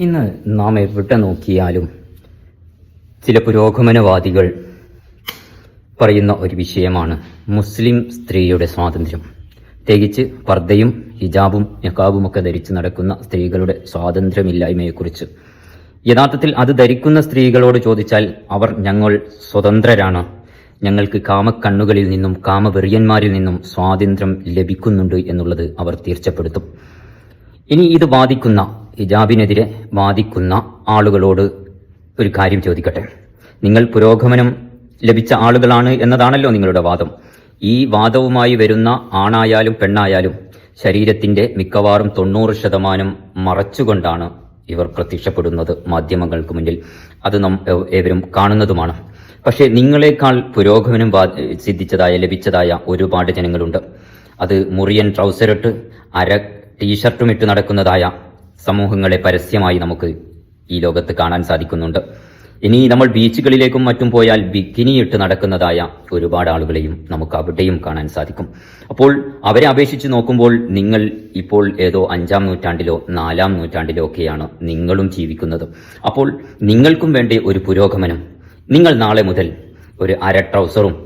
ഇന്ന് നാം എവിടെ നോക്കിയാലും ചില പുരോഗമനവാദികൾ പറയുന്ന ഒരു വിഷയമാണ് മുസ്ലിം സ്ത്രീയുടെ സ്വാതന്ത്ര്യം. പ്രത്യേകിച്ച് പർദ്ദയും ഹിജാബും നിക്കാബും ഒക്കെ ധരിച്ച് നടക്കുന്ന സ്ത്രീകളുടെ സ്വാതന്ത്ര്യമില്ലായ്മയെക്കുറിച്ച്. യഥാർത്ഥത്തിൽ അത് ധരിക്കുന്ന സ്ത്രീകളോട് ചോദിച്ചാൽ അവർ ഞങ്ങൾ സ്വതന്ത്രരാണ്. ഞങ്ങൾക്ക് കാമക്കണ്ണുകളിൽ നിന്നും കാമവെറിയന്മാരിൽ നിന്നും സ്വാതന്ത്ര്യം ലഭിക്കുന്നുണ്ട് എന്നുള്ളത് അവർ തീർച്ചപ്പെടുത്തും. ഇനി ഇത് വാദിക്കുന്ന ഹിജാബിനെതിരെ വാദിക്കുന്ന ആളുകളോട് ഒരു കാര്യം ചോദിക്കട്ടെ? നിങ്ങൾ പുരോഗമനം ലഭിച്ച ആളുകളാണ് എന്നതാണല്ലോ നിങ്ങളുടെ വാദം. ഈ വാദവുമായി വരുന്ന ആണായാലും പെണ്ണായാലും ശരീരത്തിന്റെ മിക്കവാറും തൊണ്ണൂറ് ശതമാനം മറച്ചുകൊണ്ടാണ് ഇവർ പ്രത്യക്ഷപ്പെടുന്നത് മാധ്യമങ്ങൾക്ക് മുന്നിൽ. അത് നാം ഏവരും കാണുന്നതുമാണ്. പക്ഷേ നിങ്ങളെക്കാൾ പുരോഗമനം സിദ്ധിച്ചതായ ലഭിച്ചതായ ഒരുപാട് ജനങ്ങളുണ്ട്. അത് മുറിയൻ ട്രൗസറിട്ട് അര ടീഷർട്ടും ഇട്ട് നടക്കുന്നതായ സമൂഹങ്ങളെ പരസ്യമായി നമുക്ക് ഈ ലോകത്ത് കാണാൻ സാധിക്കുന്നുണ്ട്. ഇനി നമ്മൾ ബീച്ചുകളിലേക്കും മറ്റും പോയാൽ ബിക്കിനിയിട്ട് നടക്കുന്നതായ ഒരുപാട് ആളുകളെയും നമുക്ക് അവിടെയും കാണാൻ സാധിക്കും. അപ്പോൾ അവരെ അപേക്ഷിച്ച് നോക്കുമ്പോൾ നിങ്ങൾ ഇപ്പോൾ ഏതോ അഞ്ചാം നൂറ്റാണ്ടിലോ നാലാം നൂറ്റാണ്ടിലോ ഒക്കെയാണ് നിങ്ങളും ജീവിക്കുന്നത്. അപ്പോൾ നിങ്ങൾക്കും വേണ്ടി ഒരു പുരോഗമനം. നിങ്ങൾ നാളെ മുതൽ ഒരു അര ട്രൗസറും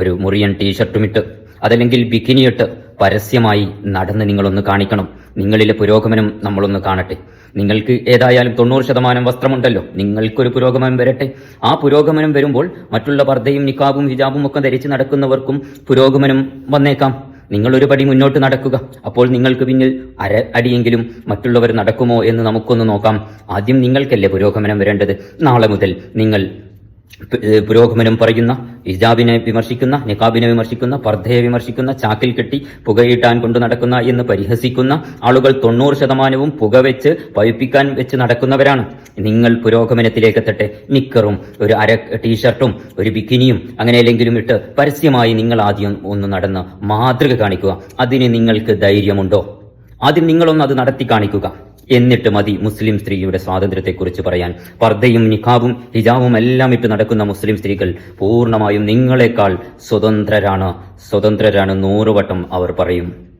ഒരു മുറിയൻ ടീഷർട്ടും ഇട്ട് അതല്ലെങ്കിൽ ബിക്കിനിയിട്ട് പരസ്യമായി നടന്ന് നിങ്ങളൊന്ന് കാണിക്കണം. നിങ്ങളിലെ പുരോഗമനം നമ്മളൊന്ന് കാണട്ടെ. നിങ്ങൾക്ക് ഏതായാലും തൊണ്ണൂറ് ശതമാനം വസ്ത്രമുണ്ടല്ലോ. നിങ്ങൾക്കൊരു പുരോഗമനം വരട്ടെ. ആ പുരോഗമനം വരുമ്പോൾ മറ്റുള്ള പർദ്ദയും നിക്കാബും ഹിജാബും ഒക്കെ ധരിച്ച് നടക്കുന്നവർക്കും പുരോഗമനം വന്നേക്കാം. നിങ്ങൾ ഒരു പടി മുന്നോട്ട് നടക്കുക. അപ്പോൾ നിങ്ങൾക്ക് പിന്നിൽ അര അടിയെങ്കിലും മറ്റുള്ളവർ നടക്കുമോ എന്ന് നമുക്കൊന്ന് നോക്കാം. ആദ്യം നിങ്ങൾക്കല്ലേ പുരോഗമനം വരേണ്ടത്? നാളെ മുതൽ നിങ്ങൾ പുരോഗമനം പറയുന്ന ഇജാബിനെ വിമർശിക്കുന്ന നിക്കാബിനെ വിമർശിക്കുന്ന പർദ്ധയെ വിമർശിക്കുന്ന ചാക്കിൽ കെട്ടി പുകയിട്ടാൻ കൊണ്ടു നടക്കുന്ന എന്ന് പരിഹസിക്കുന്ന ആളുകൾ തൊണ്ണൂറ് ശതമാനവും പുക വെച്ച് പഴുപ്പിക്കാൻ വെച്ച് നടക്കുന്നവരാണ്. നിങ്ങൾ പുരോഗമനത്തിലേക്ക് എത്തട്ടെ. നിക്കറും ഒരു അര ടീഷർട്ടും ഒരു ബിക്കിനിയും അങ്ങനെ അല്ലെങ്കിലും ഇട്ട് പരസ്യമായി നിങ്ങൾ ആദ്യം ഒന്ന് നടന്ന് മാതൃക കാണിക്കുക. അതിന് നിങ്ങൾക്ക് ധൈര്യമുണ്ടോ? ആദ്യം നിങ്ങളൊന്ന് അത് നടത്തി കാണിക്കുക. എന്നിട്ട് മതി മുസ്ലിം സ്ത്രീയുടെ സ്വാതന്ത്ര്യത്തെക്കുറിച്ച് പറയാൻ. പർദ്ദയും നിഖാബും ഹിജാബും എല്ലാം ഇട്ട് നടക്കുന്ന മുസ്ലിം സ്ത്രീകൾ പൂർണമായും നിങ്ങളെക്കാൾ സ്വതന്ത്രരാണ്. സ്വതന്ത്രരാണ് നൂറുവട്ടം അവർ പറയും.